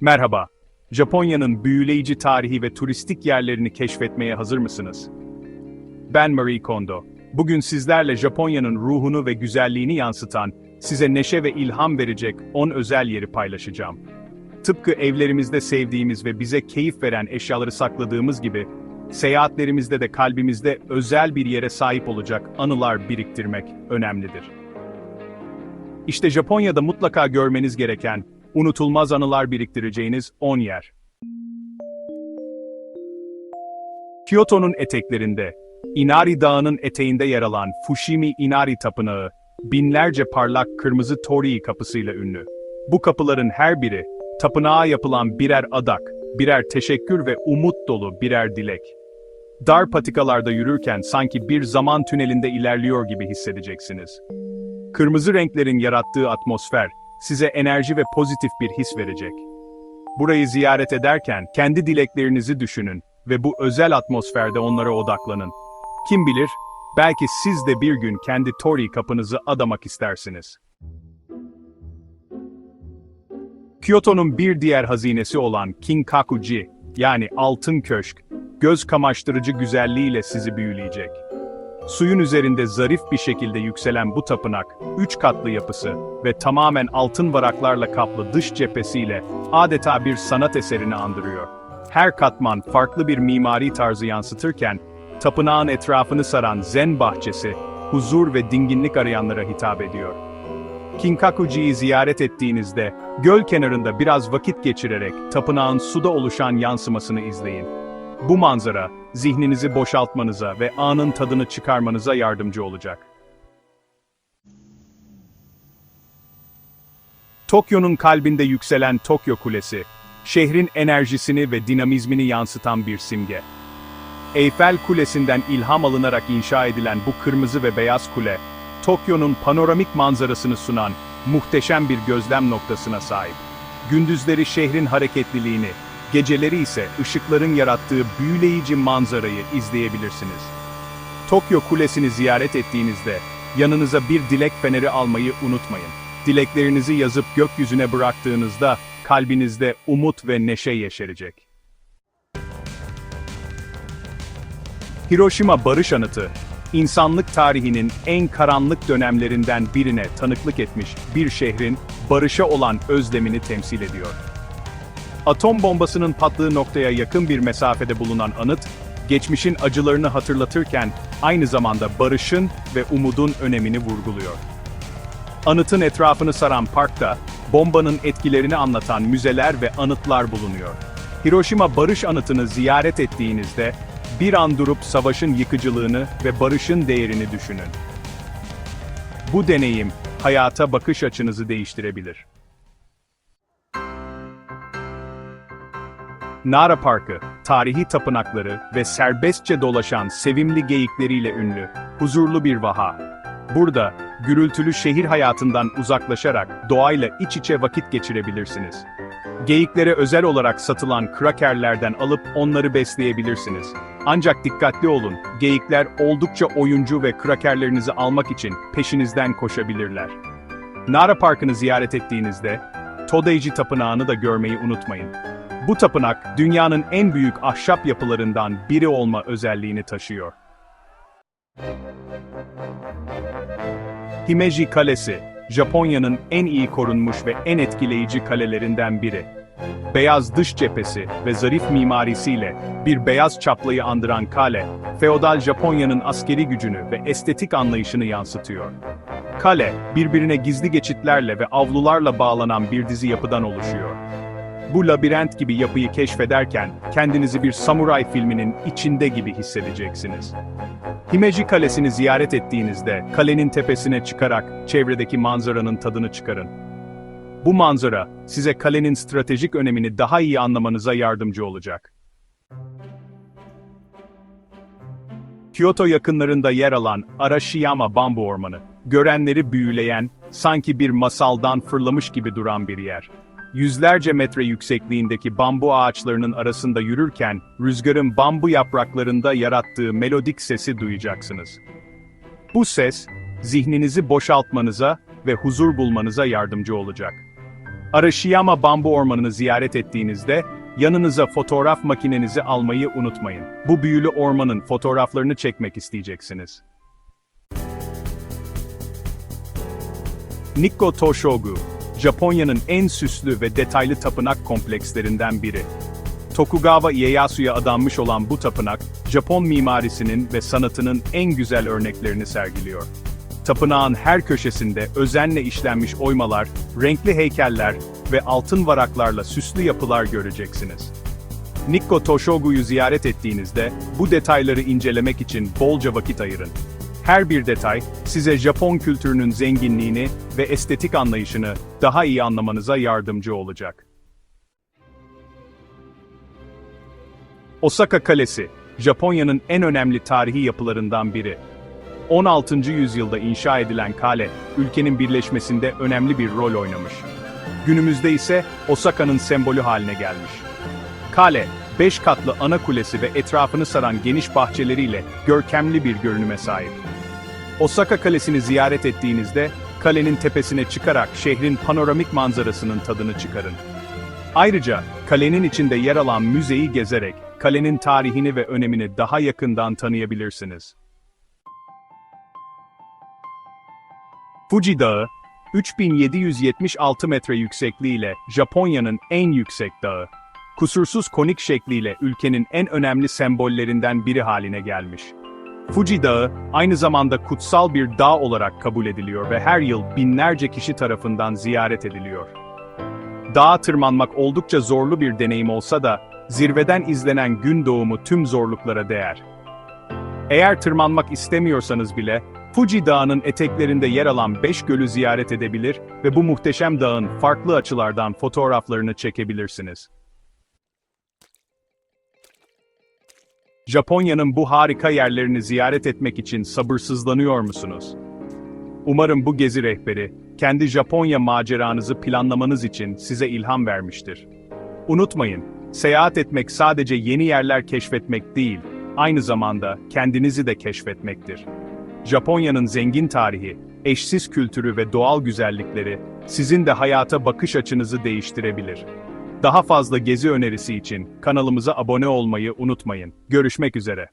Merhaba. Japonya'nın büyüleyici tarihi ve turistik yerlerini keşfetmeye hazır mısınız? Ben Marie Kondo. Bugün sizlerle Japonya'nın ruhunu ve güzelliğini yansıtan, size neşe ve ilham verecek 10 özel yeri paylaşacağım. Tıpkı evlerimizde sevdiğimiz ve bize keyif veren eşyaları sakladığımız gibi, seyahatlerimizde de kalbimizde özel bir yere sahip olacak anılar biriktirmek önemlidir. İşte Japonya'da mutlaka görmeniz gereken, unutulmaz anılar biriktireceğiniz 10 yer. Kyoto'nun eteklerinde, Inari Dağı'nın eteğinde yer alan Fushimi Inari Tapınağı, binlerce parlak kırmızı torii kapısıyla ünlü. Bu kapıların her biri, tapınağa yapılan birer adak, birer teşekkür ve umut dolu birer dilek. Dar patikalarda yürürken sanki bir zaman tünelinde ilerliyor gibi hissedeceksiniz. Kırmızı renklerin yarattığı atmosfer, size enerji ve pozitif bir his verecek. Burayı ziyaret ederken kendi dileklerinizi düşünün ve bu özel atmosferde onlara odaklanın. Kim bilir, belki siz de bir gün kendi Tori kapınızı adamak istersiniz. Kyoto'nun bir diğer hazinesi olan Kinkakuji, yani Altın Köşk, göz kamaştırıcı güzelliğiyle sizi büyüleyecek. Suyun üzerinde zarif bir şekilde yükselen bu tapınak, üç katlı yapısı ve tamamen altın varaklarla kaplı dış cephesiyle adeta bir sanat eserini andırıyor. Her katman farklı bir mimari tarzı yansıtırken, tapınağın etrafını saran zen bahçesi, huzur ve dinginlik arayanlara hitap ediyor. Kinkakuji'yi ziyaret ettiğinizde, göl kenarında biraz vakit geçirerek tapınağın suda oluşan yansımasını izleyin. Bu manzara, zihninizi boşaltmanıza ve anın tadını çıkarmanıza yardımcı olacak. Tokyo'nun kalbinde yükselen Tokyo Kulesi, şehrin enerjisini ve dinamizmini yansıtan bir simge. Eyfel Kulesi'nden ilham alınarak inşa edilen bu kırmızı ve beyaz kule, Tokyo'nun panoramik manzarasını sunan muhteşem bir gözlem noktasına sahip. Gündüzleri şehrin hareketliliğini, geceleri ise ışıkların yarattığı büyüleyici manzarayı izleyebilirsiniz. Tokyo Kulesi'ni ziyaret ettiğinizde yanınıza bir dilek feneri almayı unutmayın. Dileklerinizi yazıp gökyüzüne bıraktığınızda kalbinizde umut ve neşe yeşerecek. Hiroşima Barış Anıtı, insanlık tarihinin en karanlık dönemlerinden birine tanıklık etmiş bir şehrin barışa olan özlemini temsil ediyor. Atom bombasının patladığı noktaya yakın bir mesafede bulunan anıt, geçmişin acılarını hatırlatırken aynı zamanda barışın ve umudun önemini vurguluyor. Anıtın etrafını saran parkta, bombanın etkilerini anlatan müzeler ve anıtlar bulunuyor. Hiroşima Barış Anıtı'nı ziyaret ettiğinizde, bir an durup savaşın yıkıcılığını ve barışın değerini düşünün. Bu deneyim, hayata bakış açınızı değiştirebilir. Nara Parkı, tarihi tapınakları ve serbestçe dolaşan sevimli geyikleriyle ünlü, huzurlu bir vaha. Burada, gürültülü şehir hayatından uzaklaşarak doğayla iç içe vakit geçirebilirsiniz. Geyiklere özel olarak satılan krakerlerden alıp onları besleyebilirsiniz. Ancak dikkatli olun, geyikler oldukça oyuncu ve krakerlerinizi almak için peşinizden koşabilirler. Nara Parkı'nı ziyaret ettiğinizde, Todeiji Tapınağı'nı da görmeyi unutmayın. Bu tapınak, dünyanın en büyük ahşap yapılarından biri olma özelliğini taşıyor. Himeji Kalesi, Japonya'nın en iyi korunmuş ve en etkileyici kalelerinden biri. Beyaz dış cephesi ve zarif mimarisiyle bir beyaz çaplayı andıran kale, feodal Japonya'nın askeri gücünü ve estetik anlayışını yansıtıyor. Kale, birbirine gizli geçitlerle ve avlularla bağlanan bir dizi yapıdan oluşuyor. Bu labirent gibi yapıyı keşfederken kendinizi bir samuray filminin içinde gibi hissedeceksiniz. Himeji Kalesi'ni ziyaret ettiğinizde kalenin tepesine çıkarak çevredeki manzaranın tadını çıkarın. Bu manzara size kalenin stratejik önemini daha iyi anlamanıza yardımcı olacak. Kyoto yakınlarında yer alan Arashiyama Bambu Ormanı, görenleri büyüleyen, sanki bir masaldan fırlamış gibi duran bir yer. Yüzlerce metre yüksekliğindeki bambu ağaçlarının arasında yürürken, rüzgarın bambu yapraklarında yarattığı melodik sesi duyacaksınız. Bu ses, zihninizi boşaltmanıza ve huzur bulmanıza yardımcı olacak. Arashiyama Bambu Ormanı'nı ziyaret ettiğinizde, yanınıza fotoğraf makinenizi almayı unutmayın. Bu büyülü ormanın fotoğraflarını çekmek isteyeceksiniz. Nikko Toshogu, Japonya'nın en süslü ve detaylı tapınak komplekslerinden biri. Tokugawa Ieyasu'ya adanmış olan bu tapınak, Japon mimarisinin ve sanatının en güzel örneklerini sergiliyor. Tapınağın her köşesinde özenle işlenmiş oymalar, renkli heykeller ve altın varaklarla süslü yapılar göreceksiniz. Nikko Toshogu'yu ziyaret ettiğinizde bu detayları incelemek için bolca vakit ayırın. Her bir detay size Japon kültürünün zenginliğini ve estetik anlayışını daha iyi anlamanıza yardımcı olacak. Osaka Kalesi, Japonya'nın en önemli tarihi yapılarından biri. 16. yüzyılda inşa edilen kale, ülkenin birleşmesinde önemli bir rol oynamış. Günümüzde ise Osaka'nın sembolü haline gelmiş. Kale, 5 katlı ana kulesi ve etrafını saran geniş bahçeleriyle görkemli bir görünüme sahip. Osaka Kalesi'ni ziyaret ettiğinizde, kalenin tepesine çıkarak şehrin panoramik manzarasının tadını çıkarın. Ayrıca, kalenin içinde yer alan müzeyi gezerek, kalenin tarihini ve önemini daha yakından tanıyabilirsiniz. Fuji Dağı, 3776 metre yüksekliğiyle Japonya'nın en yüksek dağı. Kusursuz konik şekliyle ülkenin en önemli sembollerinden biri haline gelmiş. Fuji Dağı, aynı zamanda kutsal bir dağ olarak kabul ediliyor ve her yıl binlerce kişi tarafından ziyaret ediliyor. Dağa tırmanmak oldukça zorlu bir deneyim olsa da, zirveden izlenen gün doğumu tüm zorluklara değer. Eğer tırmanmak istemiyorsanız bile, Fuji Dağı'nın eteklerinde yer alan 5 gölü ziyaret edebilir ve bu muhteşem dağın farklı açılardan fotoğraflarını çekebilirsiniz. Japonya'nın bu harika yerlerini ziyaret etmek için sabırsızlanıyor musunuz? Umarım bu gezi rehberi, kendi Japonya maceranızı planlamanız için size ilham vermiştir. Unutmayın, seyahat etmek sadece yeni yerler keşfetmek değil, aynı zamanda kendinizi de keşfetmektir. Japonya'nın zengin tarihi, eşsiz kültürü ve doğal güzellikleri, sizin de hayata bakış açınızı değiştirebilir. Daha fazla gezi önerisi için kanalımıza abone olmayı unutmayın. Görüşmek üzere.